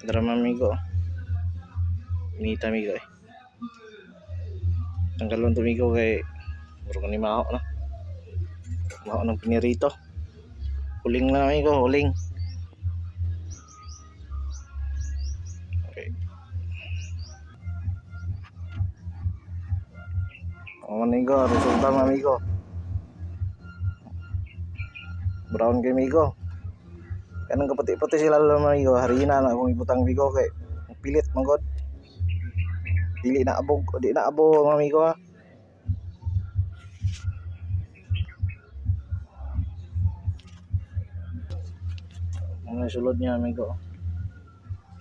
Drama amigo. Minita amigo eh. Tanggalon to amigo kay Muro ni maho na. Maho ng pinirito. Huling na amigo, huling. Okay. Oh, amigo, resulta amigo. Brown kay amigo. Kanang kapati-pati sila lang amigo, harina na akong ibutang amigo kay pilit manggod. Dili na abog, di na abo mga amigo ha. Ang sulod niya amigo.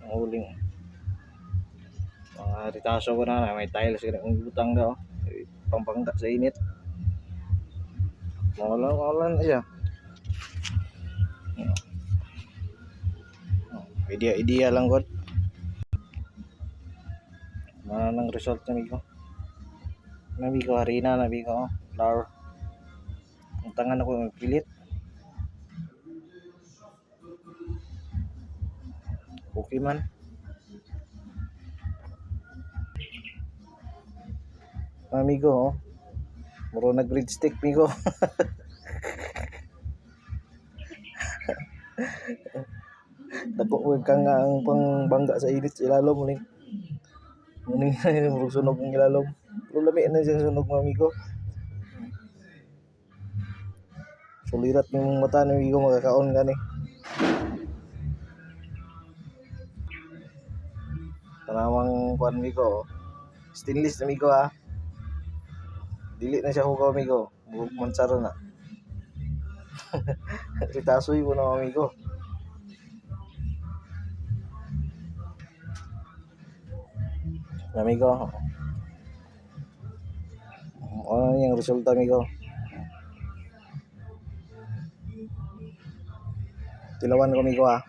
Ang huling. Mga ritaso ko na, may tiles ka na ibutang daw. Pampangga sa init. Mawalan na siya. Idea, idea lang god. Mana nang result na amigo. Nabi ko harina, nabi ko oh, flour. Ang tangan ako pilit. Okay man. Amigo, oh. Muro nag breadstick migo. Dako wag ka nga ang pangbangga sa init sa ilalom muling. Muling murag sunog ang ilalom. Pero na siya sunog mga amigo. Sulirat yung mata ni amigo magkakaon gani. Tanawang kuan amigo. oh. Stainless amigo ha. Dili na siya hugaw amigo. Bug mansara na. Ritasoy mo na amigo. Amigo. Ano yung resulta amigo? Tilawan ko amigo ah.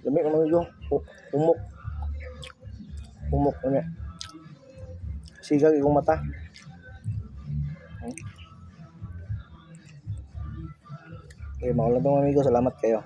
Dami naman amigo. Umok. Umok kami. Sigag ikong mata. Okay, makulang amigo. Salamat kayo.